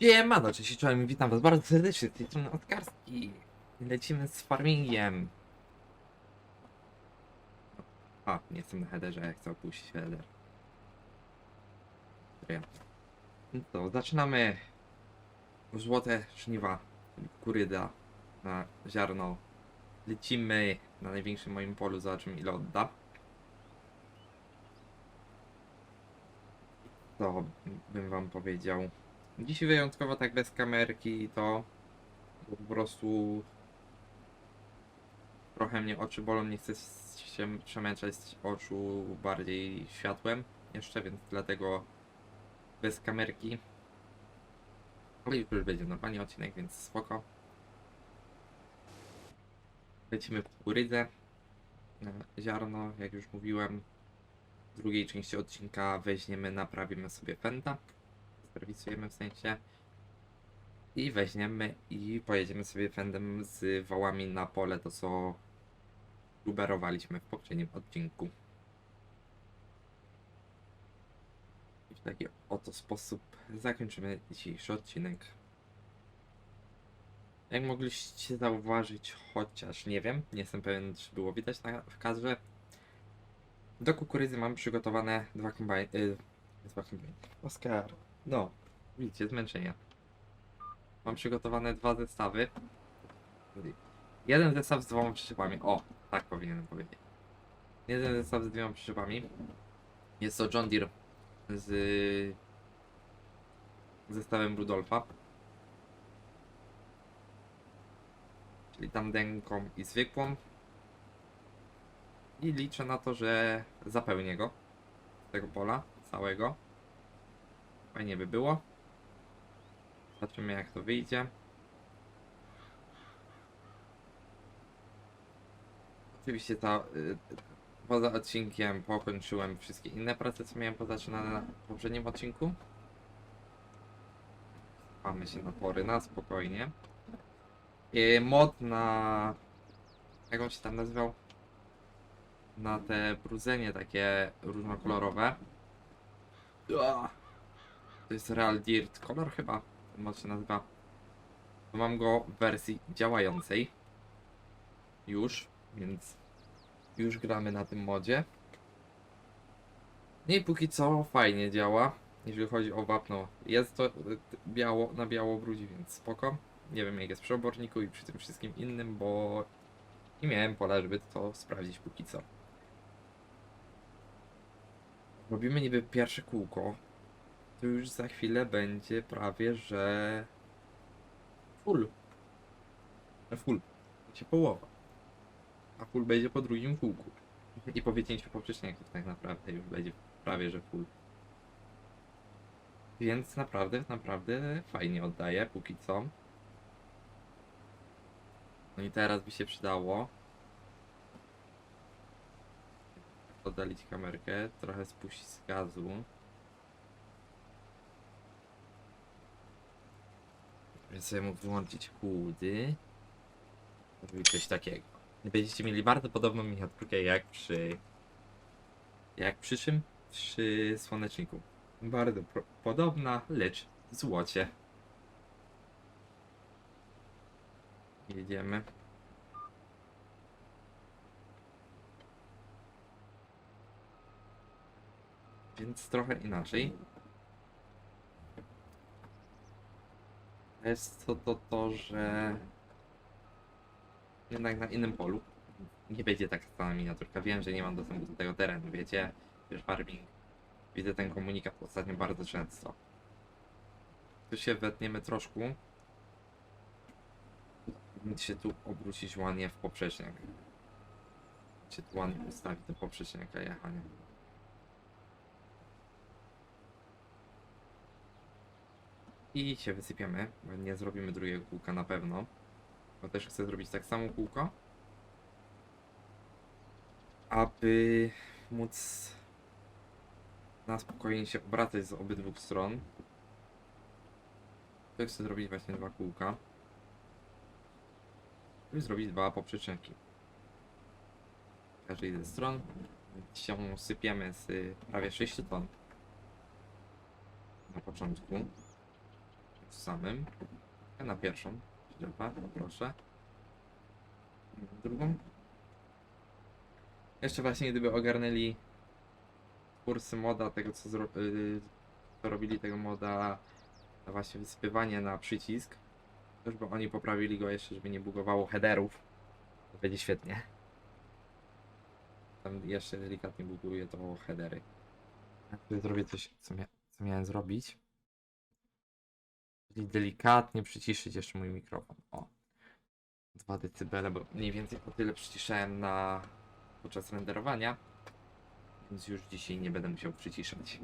Siemano, cześć, czołem, witam was bardzo serdecznie, z tej strony Odkarski. Lecimy z farmingiem. A, nie jestem na headerze, ja chcę opuścić header. No to zaczynamy złote żniwa kuryda na ziarno. Lecimy na największym moim polu, zobaczymy ile odda. To bym wam powiedział. Dzisiaj wyjątkowo tak bez kamerki to bo po prostu trochę mnie oczy bolą, nie chcę się przemęczać oczu bardziej światłem jeszcze, więc dlatego bez kamerki. Ale już będzie normalnie odcinek, więc spoko. Lecimy w kukurydzę na ziarno, jak już mówiłem. W drugiej części odcinka weźmiemy, naprawimy sobie fenta serwisujemy w sensie i weźmiemy i pojedziemy sobie fendem z wałami na pole, to co luberowaliśmy w poprzednim odcinku. I w taki oto sposób zakończymy dzisiejszy odcinek. Jak mogliście zauważyć, chociaż nie wiem, nie jestem pewien, czy było widać na, w kadrze, do kukurydzy mam przygotowane dwa. Y, dwa kombajny. Oskar. No, widzicie, zmęczenia. Mam przygotowane dwa zestawy. Jeden zestaw z dwoma przyczepami. O, tak powinienem powiedzieć. Jeden zestaw z dwiema przyczepami. Jest to John Deere z zestawem Rudolfa. Czyli tamdenką i zwykłą. I liczę na to, że zapełnię go tego pola całego. Fajnie by było. Zobaczymy jak to wyjdzie. Oczywiście ta, y, poza odcinkiem pokończyłem wszystkie inne prace, co miałem pozaczynane na poprzednim odcinku. Mamy się na pory, na spokojnie. I mod na... Jak on się tam nazywał? Na te brudzenie takie różnokolorowe. Uah. To jest Real Dirt Color chyba, ten mod się nazywa. To mam go w wersji działającej. Już, więc już gramy na tym modzie. No i póki co fajnie działa, jeżeli chodzi o wapno. Jest to y, biało, na biało brudzi, więc spoko. Nie wiem jak jest przy oborniku i przy tym wszystkim innym, bo nie miałem pola, żeby to sprawdzić póki co. Robimy niby pierwsze kółko, to już za chwilę będzie prawie, że full. Że full. Będzie połowa. A full będzie po drugim kółku. I po wycięciu poprzeczniaków tak naprawdę już będzie prawie, że full. Więc naprawdę, naprawdę fajnie oddaje póki co. No i teraz by się przydało oddalić kamerkę, trochę spuścić z gazu. Więc sobie mógł wyłączyć kłudy. Zrobić coś takiego. Będziecie mieli bardzo podobną miniaturkę jak przy... Jak przy czym? Przy słoneczniku. Bardzo podobna, lecz w złocie. Jedziemy. Więc trochę inaczej. Jest to to, to że jednak na innym polu nie będzie tak sama miniaturka. Wiem, że nie mam dostępu do tego terenu, wiecie, wiesz, farming. Widzę ten komunikat ostatnio bardzo często. Tu się wetniemy troszkę. Powinien się tu obrócić ładnie w poprzeczniak. Się tu ładnie ustawi do poprzeczniaka jechania. I się wysypiemy, nie zrobimy drugiego kółka na pewno. Bo też chcę zrobić tak samo kółko. Aby móc na spokojnie się obracać z obydwu stron. To chcę zrobić właśnie dwa kółka. I zrobić dwa poprzeczniki. Każdej ze stron. Się sypiemy z prawie 6 ton. Na początku samym. Ja na pierwszą przyczepę, proszę. Drugą. Jeszcze właśnie gdyby ogarnęli kursy moda, tego co, zro- y, co robili tego moda na właśnie wysypywanie na przycisk, to żeby oni poprawili go jeszcze, żeby nie bugowało headerów, to będzie świetnie. Tam jeszcze delikatnie buguje to headery. Zrobię coś, co, mia co miałem zrobić. Czyli delikatnie przyciszyć jeszcze mój mikrofon. O. 2 dB, bo mniej więcej po tyle przyciszałem na podczas renderowania. Więc już dzisiaj nie będę musiał przyciszać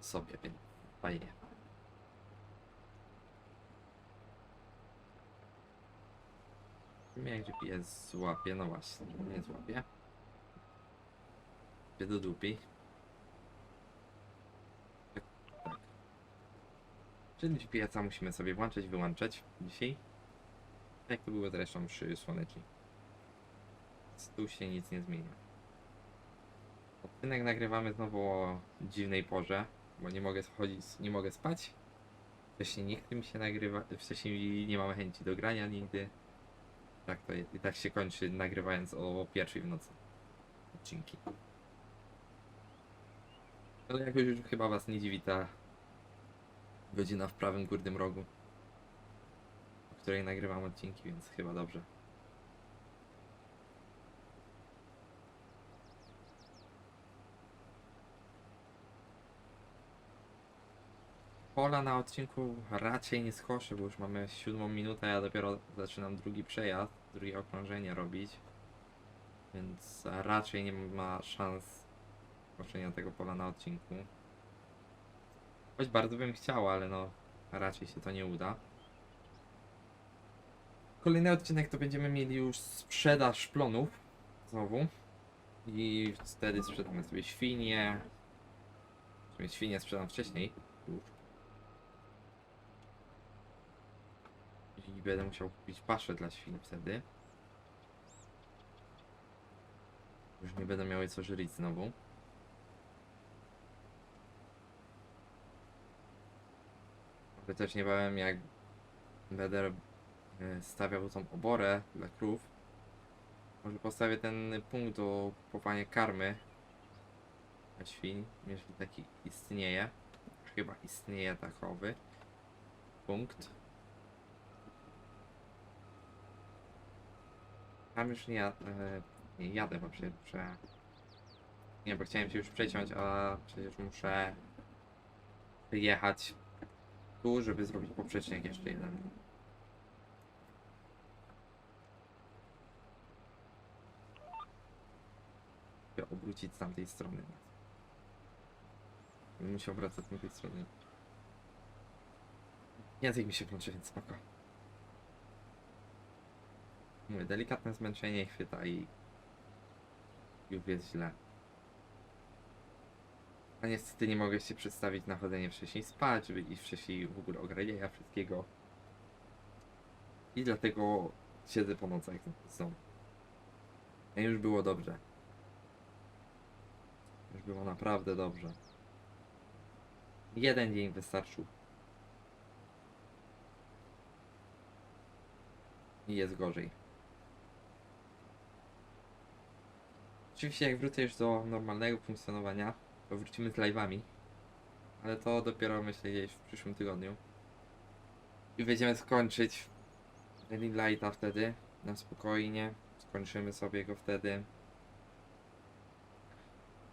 sobie, więc fajnie. Jak GPS złapie, no właśnie, nie złapie. Gdzie do dupi. Tak, tak. Czyli GPS-a musimy sobie włączać, wyłączać dzisiaj. Jak to było zresztą przy słoneczniku. Więc Tu się nic nie zmienia. Odcinek nagrywamy znowu o dziwnej porze, bo nie mogę schodzić, nie mogę spać. Wcześniej nie mi się nagrywa, wcześniej nie mamy chęci do grania nigdy. Tak to jest. I tak się kończy nagrywając o pierwszej w nocy odcinki. Ale jakoś już chyba was nie dziwi ta godzina w prawym górnym rogu, o której nagrywam odcinki, więc chyba dobrze. Pola na odcinku raczej nie skoszę, bo już mamy siódmą minutę, ja dopiero zaczynam drugi przejazd, drugie okrążenie robić. Więc raczej nie ma szans skoszenia tego pola na odcinku. Choć bardzo bym chciał, ale no raczej się to nie uda. Kolejny odcinek to będziemy mieli już sprzedaż plonów znowu. I wtedy sprzedamy sobie świnie. Sumie świnie sprzedam wcześniej. I będę musiał kupić paszę dla świn wtedy. Już nie będę miały co żyć znowu. Aby też nie bałem jak będę e, stawiał tą oborę dla krów. Może postawię ten punkt do kupowania karmy dla świń, jeśli taki istnieje. Chyba istnieje takowy punkt. Tam już nie, e, nie jadę, bo przecież. Nie, bo chciałem się już przeciąć, a przecież muszę wyjechać tu, żeby zrobić poprzecznik jeszcze jeden. Obrócić z tamtej strony. Musiał wracać z tamtej strony. Język mi się włączy, więc spoko. Mówię, delikatne zmęczenie chwyta i już jest źle. A niestety nie mogę się przedstawić na chodzenie wcześniej spać, żeby iść wcześniej w ogóle ogradzienia wszystkiego. I dlatego siedzę po nocach domu. A już było dobrze. Już było naprawdę dobrze. Jeden dzień wystarczył. I jest gorzej. Oczywiście jak wrócę już do normalnego funkcjonowania, wrócimy z live'ami. Ale to dopiero myślę gdzieś w przyszłym tygodniu. I będziemy skończyć Ring Lighta wtedy, na spokojnie. Skończymy sobie go wtedy.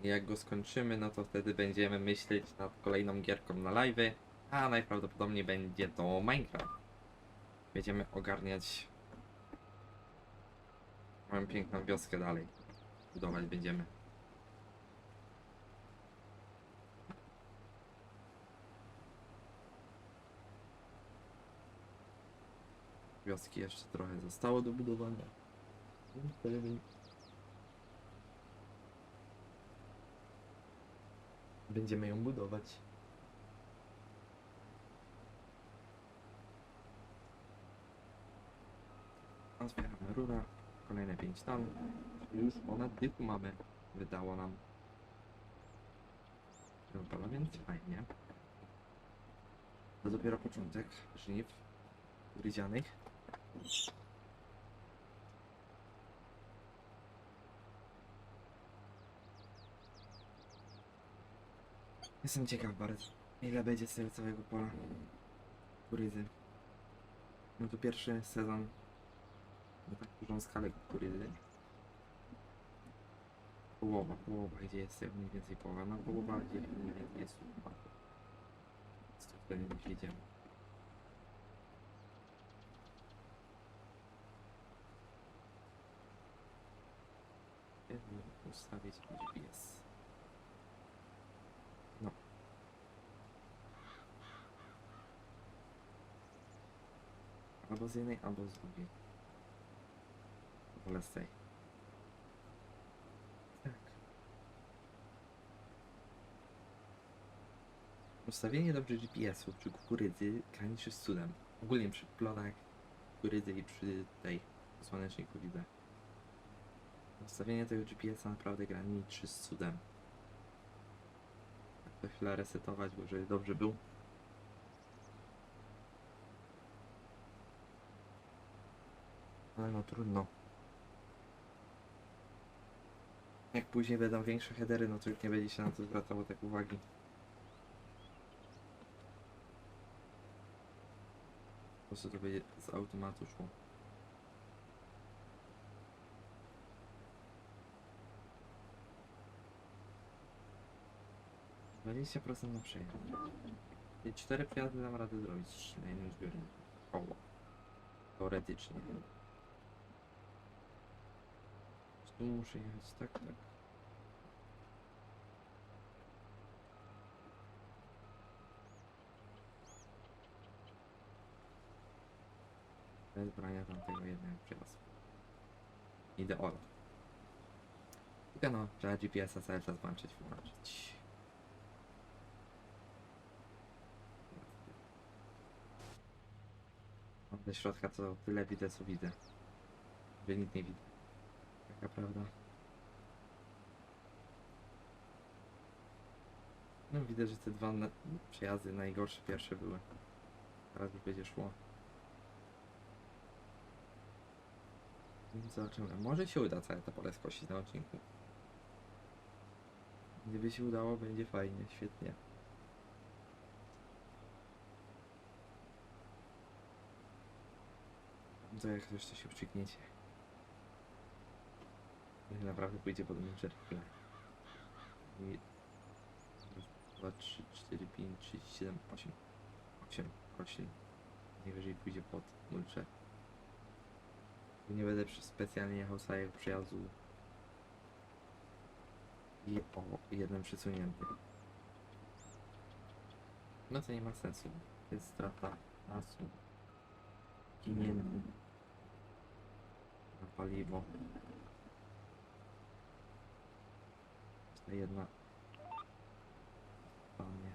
I jak go skończymy, no to wtedy będziemy myśleć nad kolejną gierką na live'y. A najprawdopodobniej będzie to Minecraft. Będziemy ogarniać moją piękną wioskę dalej. Budować będziemy. Wioski jeszcze trochę zostało do budowania. Będziemy ją budować. Otwieramy rura. Kolejne 5 ton. Już ponad typu mamy. Wydało nam. Wypala, więc fajnie. To dopiero początek żniw gryzianych. Jestem ciekaw bardzo, ile będzie z tego całego pola kurydzy. No to pierwszy sezon na tak dużą skalę kurydzy. Połowa, połowa, gdzie jest mniej więcej połowa, no połowa gdzie mniej więcej jest. Z tym wtedy nie wiedziałem. Jedno ustawić GPS. No. Albo z jednej, albo z drugiej. Wolę z tej. Tak. Ustawienie dobrze GPS-u przy kukurydzy graniczy z cudem. Ogólnie przy plonach kukurydzy i przy tej słoneczniku widzę. Ustawienie tego GPS-a naprawdę graniczy z cudem. Tak to chwilę resetować, bo żeby dobrze był. Ale no trudno. Jak później będą większe headery, no to już nie będzie się na to zwracało tak uwagi. Po prostu to będzie z automatu szło. Dwadzieścia procent na przejazd. I cztery przejazdy dam radę zrobić na jednym zbiorniku. Koło. Teoretycznie. Tu muszę jechać tak, tak. Bez brania tamtego jednego przejazdu. Idę olo. Tylko no, trzeba GPS-a cały czas włączyć, wyłączyć. Mam do środka to tyle widzę, co widzę. Że nic nie widzę. Taka prawda. No widzę, że te dwa na- przejazdy najgorsze pierwsze były. Teraz już będzie szło. Zobaczymy. Może się uda całe to pole skosić na odcinku. Gdyby się udało, będzie fajnie, świetnie. To jak coś to się przykniecie. Niech naprawdę pójdzie pod chwilę. I... raz, Dwa, trzy, cztery, pięć, sześć, siedem, osiem. Osiem roślin. Najwyżej pójdzie pod mulczę. Nie będę specjalnie jechał całego przejazdu. I o jednym przesuniętym. No to nie ma sensu. Jest strata czasu. Pieniędzy. Paliwo. Ta jedna. Panie.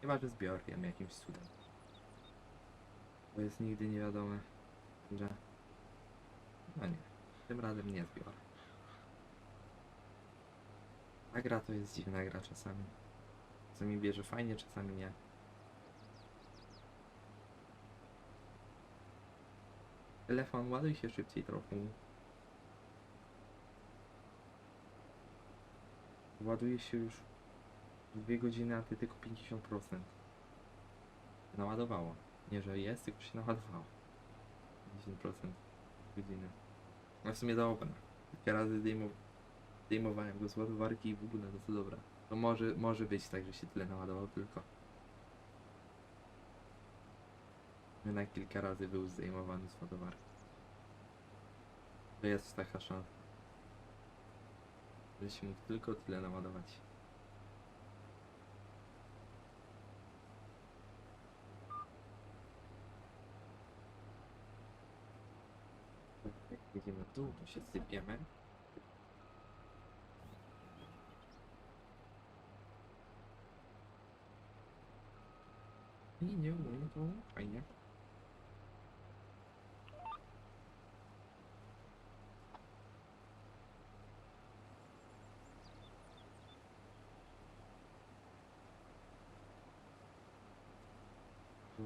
Chyba, że zbiorkiem jakimś cudem. Bo jest nigdy nie wiadome, że... No nie. Tym razem nie zbiorę. Ta gra to jest dziwna gra czasami. Czasami bierze fajnie, czasami nie. Telefon ładuj się szybciej trochę. Ładuje się już dwie godziny, a ty tylko 50%. Naładowało. Nie, że jest, tylko się naładowało. 50% godziny. No w sumie dobra. Kilka razy zdejmow zdejmowałem go z ładowarki i w ogóle, no to dobra. To może, może być tak, że się tyle naładował tylko. Jednak kilka razy był zdejmowany z ładowarki. To jest taka szansa. Że się mógł tylko tyle naładować. W dół, to się sypiemy. I nie umiem, to fajnie.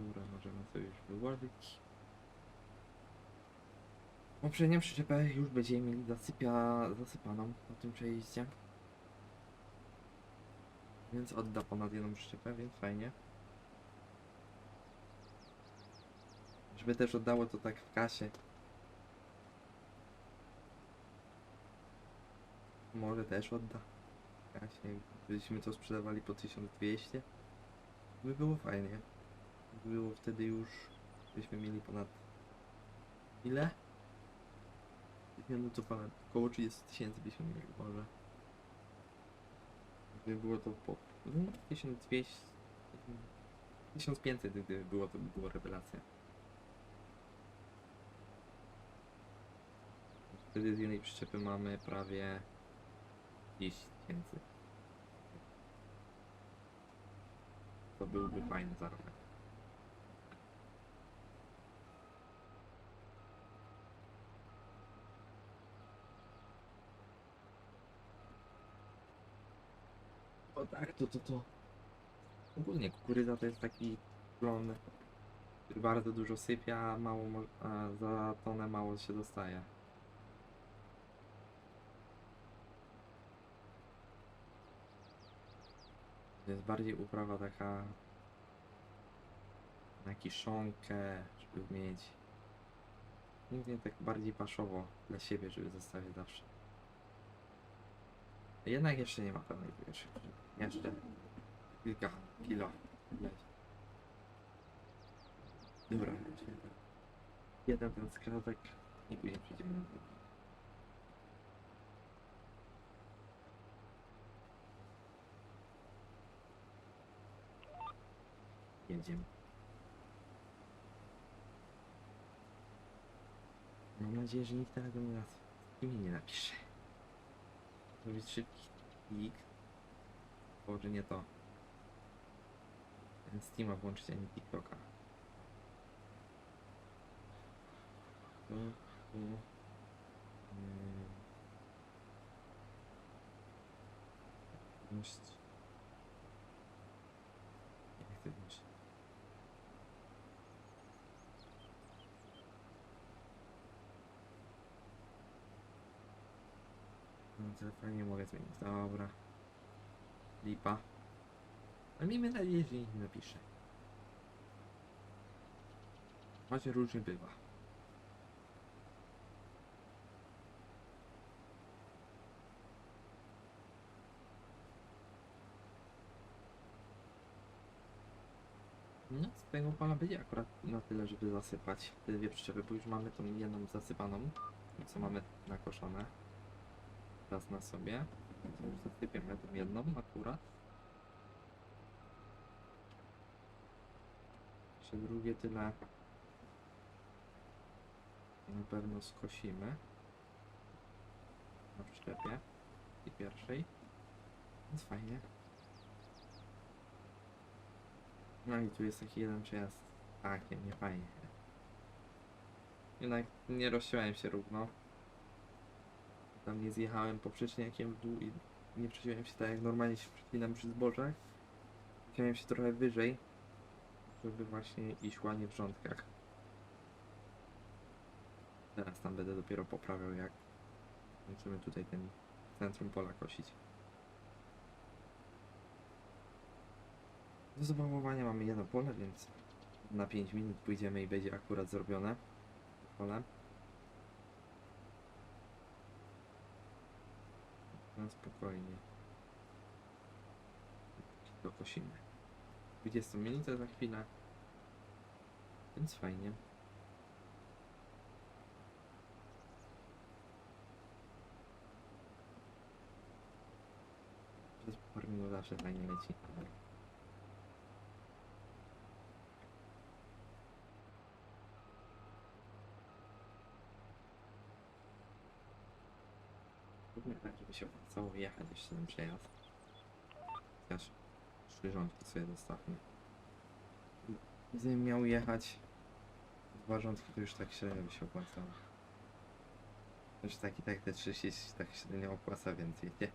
Dobra, możemy sobie już wyłożyć. Poprzednią przyczepę już będziemy mieli zasypia, zasypaną na tym przejeździe. Więc odda ponad jedną przyczepę, więc fajnie. Żeby też oddało to tak w kasie. Może też odda. W kasie, gdybyśmy to sprzedawali po 1200. By było fajnie. By Było wtedy już, byśmy mieli ponad... Ile? No to ponad około 30 tysięcy byśmy mieli może. Gdyby było to po no, 1200... 1500 gdyby było, to by było rewelacja. Wtedy z jednej przyczepy mamy prawie 10 tysięcy. To byłby fajny zarobek. Tak, to to to. Ogólnie kukurydza to jest taki plon, który bardzo dużo sypia, mało a za tonę mało się dostaje. To jest bardziej uprawa taka na kiszonkę, żeby mieć głównie tak bardziej paszowo dla siebie, żeby zostawić zawsze. Jednak jeszcze nie ma pełnej pierwszej. Jeszcze kilka kilo. Dobra, jeden ten skradek i później przejdziemy na drugi. Jedziemy. Mam nadzieję, że nikt tego nie nas imię nie napisze. Zrobić szybki klik. Może nie to. Ten Steama włączyć, a nie TikToka. Tu, tu. Ym. Aktywność. Aktywność. No telefonie nie mogę zmienić. Dobra. Lipa. Ale miejmy nadzieję, że nikt nie napisze. Choć różnie bywa. No, z tego pola będzie akurat na tyle, żeby zasypać te dwie przyczepy, bo już mamy tą jedną zasypaną, co mamy nakoszone. Raz na sobie. Już zasypiemy tą jedną akurat. Jeszcze drugie tyle na pewno skosimy na przyczepie i pierwszej. Więc fajnie. No i tu jest taki jeden przejazd. Tak, nie, nie fajnie. Jednak nie rozsiałem się równo. Tam nie zjechałem poprzeczniakiem w dół i nie przeciąłem się tak jak normalnie się przepinam przy zbożach. Chciałem się trochę wyżej, żeby właśnie iść ładnie w rządkach. Teraz tam będę dopiero poprawiał jak kończymy tutaj ten centrum pola kosić. Do zabawowania mamy jedno pole, więc na 5 minut pójdziemy i będzie akurat zrobione pole. No spokojnie. Dokosimy. 20 minut za chwilę. Więc fajnie. Przez parę minut zawsze fajnie leci. Tak, żeby się opłacało jechać jeszcze ten przejazd. Chociaż trzy rządki sobie zostawmy. Gdybym miał jechać dwa rządki, to już tak średnio by się opłacało. Już tak i tak te 30 tak średnio opłaca, więc wiecie.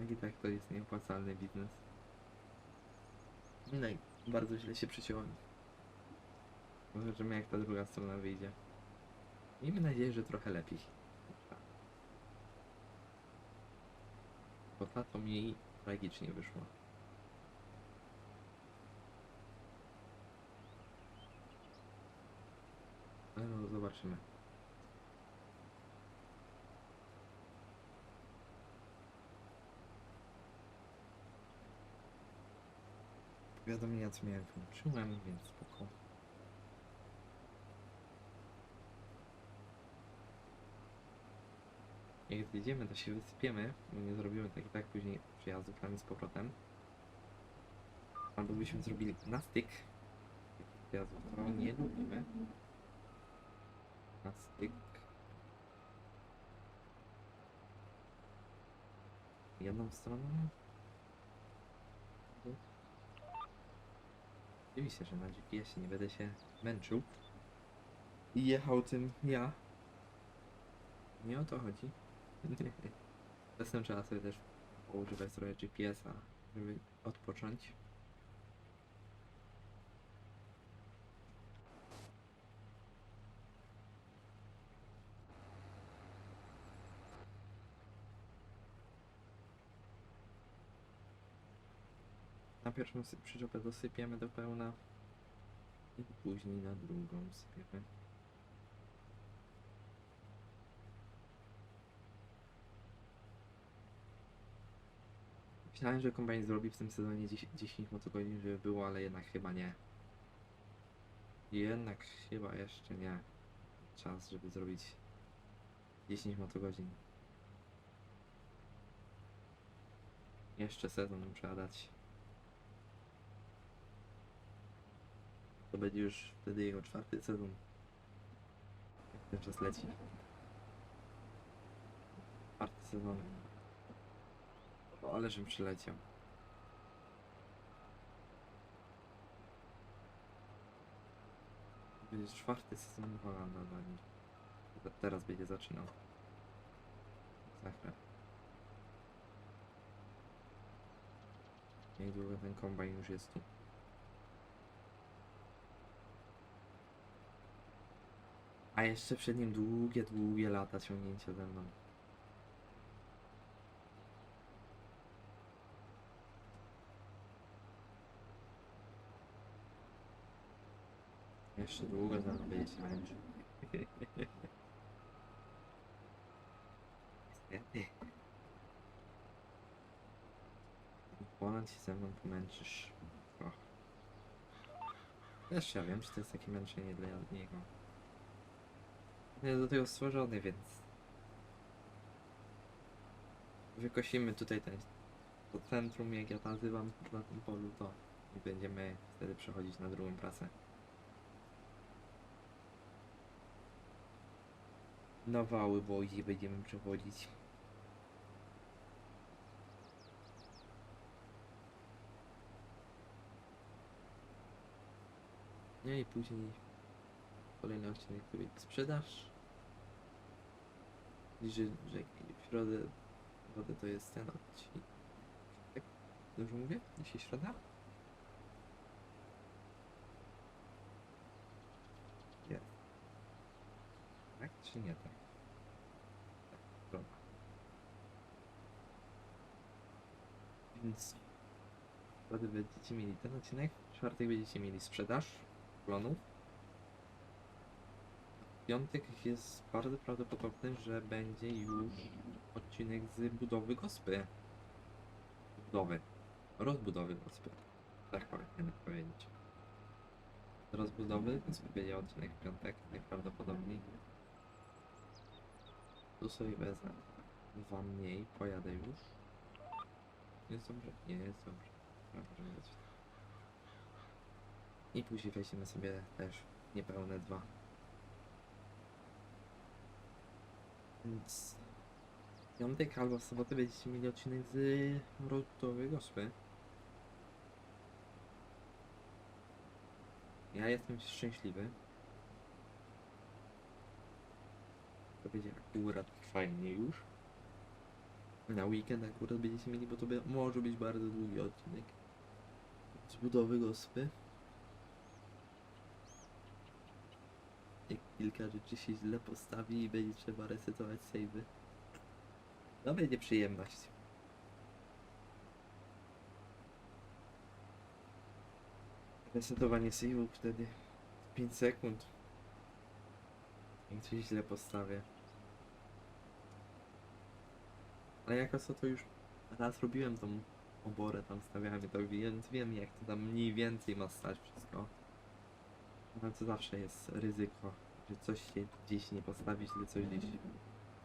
Jak i tak to jest nieopłacalny biznes. No i bardzo źle się przyciąłem. Zobaczymy jak ta druga strona wyjdzie. Miejmy nadzieję, że trochę lepiej. Bo ta to mi tragicznie wyszła. No zobaczymy. Powiadomienia co miałem wyłączyłem, więc spoko. Jak zjedziemy, to się wysypiemy, bo nie zrobimy tak i tak później przejazdu tam z powrotem. Albo byśmy zrobili na styk. Przejazdu, to nie lubimy. Na styk. Jedną stroną. Oczywiście, że na GPS-ie nie będę się męczył. I jechał tym ja. Nie o to chodzi. Czasem trzeba sobie też poużywać trochę GPS-a, żeby odpocząć. Na pierwszą przyczepę dosypiemy do pełna i później na drugą sypiemy. Myślałem, że kombajn zrobi w tym sezonie 10, 10 motogodzin, żeby było, ale jednak chyba nie. Jednak chyba jeszcze nie. Czas, żeby zrobić 10 motogodzin. Jeszcze sezon mu trzeba dać. To będzie już wtedy jego czwarty sezon. Jak ten czas leci. Czwarty sezon. O, ale żem przyleciał. Będzie czwarty sezon Holanda dla. Te- Teraz będzie zaczynał. Za chwilę. Niedługo ten kombajn już jest tu. A jeszcze przed nim długie, długie lata ciągnięcia ze mną. Jeszcze długo za mną będzie się męczył. Niestety. Ponad się ze mną pomęczysz. Też ja wiem, czy to jest takie męczenie dla niego. Nie do tego stworzony, więc wykosimy tutaj ten to centrum, jak ja nazywam na tym polu, to i będziemy wtedy przechodzić na drugą pracę. Na wały wozi będziemy przechodzić. No i później kolejny odcinek to będzie sprzedaż. Że, że w środę, środę to jest ten odcinek. Tak? Dobrze mówię? Dzisiaj środa? Jest. Tak czy nie? Tak, środa. Więc w środę będziecie mieli ten odcinek, w czwartek będziecie mieli sprzedaż plonów. W piątek jest bardzo prawdopodobne, że będzie już odcinek z budowy gospy. Budowy. Rozbudowy gospy. Tak powinienem powiedzieć. Z rozbudowy gospy będzie odcinek w piątek, najprawdopodobniej. Tu sobie wezmę dwa mniej, pojadę już. Jest dobrze? Jest dobrze. Dobrze być. I później weźmiemy sobie też niepełne dwa. Więc w piątek albo w sobotę będziecie mieli odcinek z Rotowej Gospy. Ja jestem szczęśliwy. To będzie akurat fajnie już. Na weekend akurat będziecie mieli, bo to be- może być bardzo długi odcinek. Z budowy gospy. Jak kilka rzeczy się źle postawi i będzie trzeba resetować savey. No będzie przyjemność. Resetowanie save'ów wtedy 5 sekund. Jak coś źle postawię. Ale jako co to już raz robiłem tą oborę, tam stawiałem i to więc wiem jak to tam mniej więcej ma stać wszystko. Ale to zawsze jest ryzyko, że coś się gdzieś nie postawi, źle coś gdzieś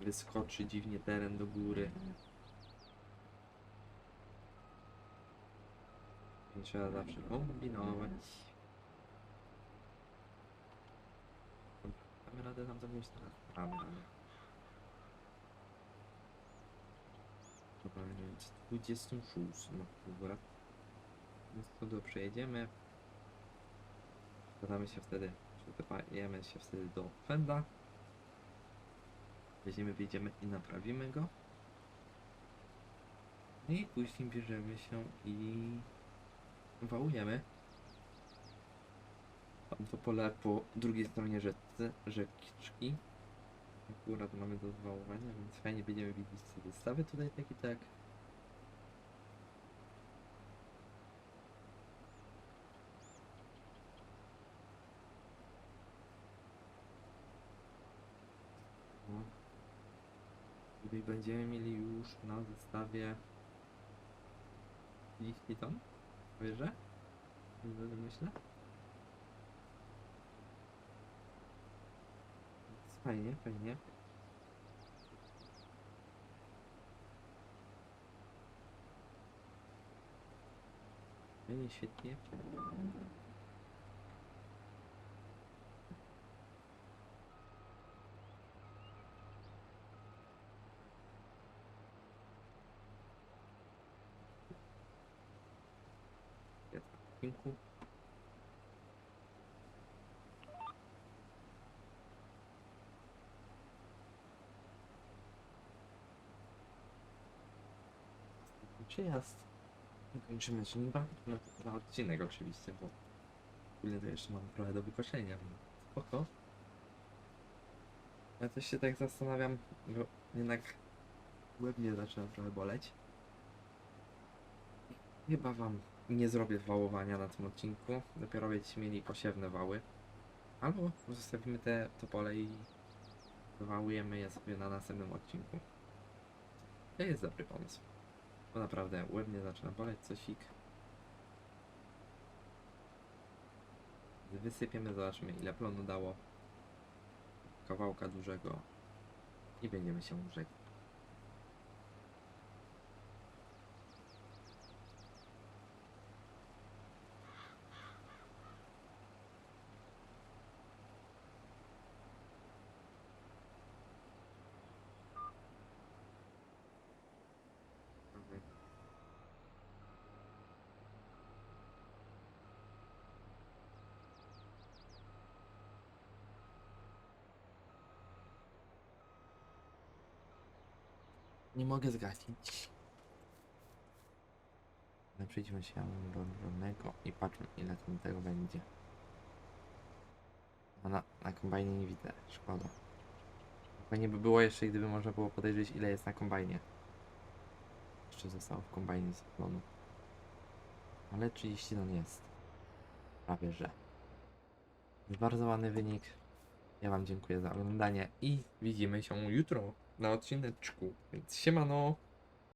wyskoczy dziwnie teren do góry. I trzeba zawsze kombinować. Mamy radę tam zamknąć teraz. Dobra, więc 26 no dobra. Więc to. Składamy się wtedy, przydajemy się wtedy do Fenda. Weźmiemy, wyjdziemy i naprawimy go. I później bierzemy się i wałujemy. Tam to pole po drugiej stronie rzecy, rzeczki. Akurat mamy do zwałowania, więc fajnie będziemy widzieć te zestawy tutaj tak i tak. No. Będziemy mieli już na zestawie 30 ton? Wierzę? Myślę? Fajnie, fajnie. Fajnie, świetnie. Jest w odcinku. Przyjazd. Kończymy żniwa. No, na odcinek oczywiście, bo ogólnie to jeszcze mam trochę do wykoszenia, więc spoko. Ja też się tak zastanawiam, bo jednak łeb mnie zaczyna trochę boleć. Chyba wam nie zrobię wałowania na tym odcinku. Dopiero będziecie mieli posiewne wały. Albo zostawimy te, to pole i wałujemy je sobie na następnym odcinku. To jest dobry pomysł. Bo naprawdę łeb mnie zaczyna boleć, cosik. Wysypiemy, zobaczymy ile plonu dało. Kawałka dużego. I będziemy się żegnać. Nie mogę zgasić. Ale przejdźmy się do rolnego i patrzmy ile tam tego będzie. No na, na kombajnie nie widzę, szkoda. Fajnie by było jeszcze, gdyby można było podejrzeć ile jest na kombajnie. Jeszcze zostało w kombajnie z plonu. Ale 30 ton jest. Prawie że. Bardzo ładny wynik. Ja wam dziękuję za oglądanie i widzimy się jutro na odcineczku. Więc siemano!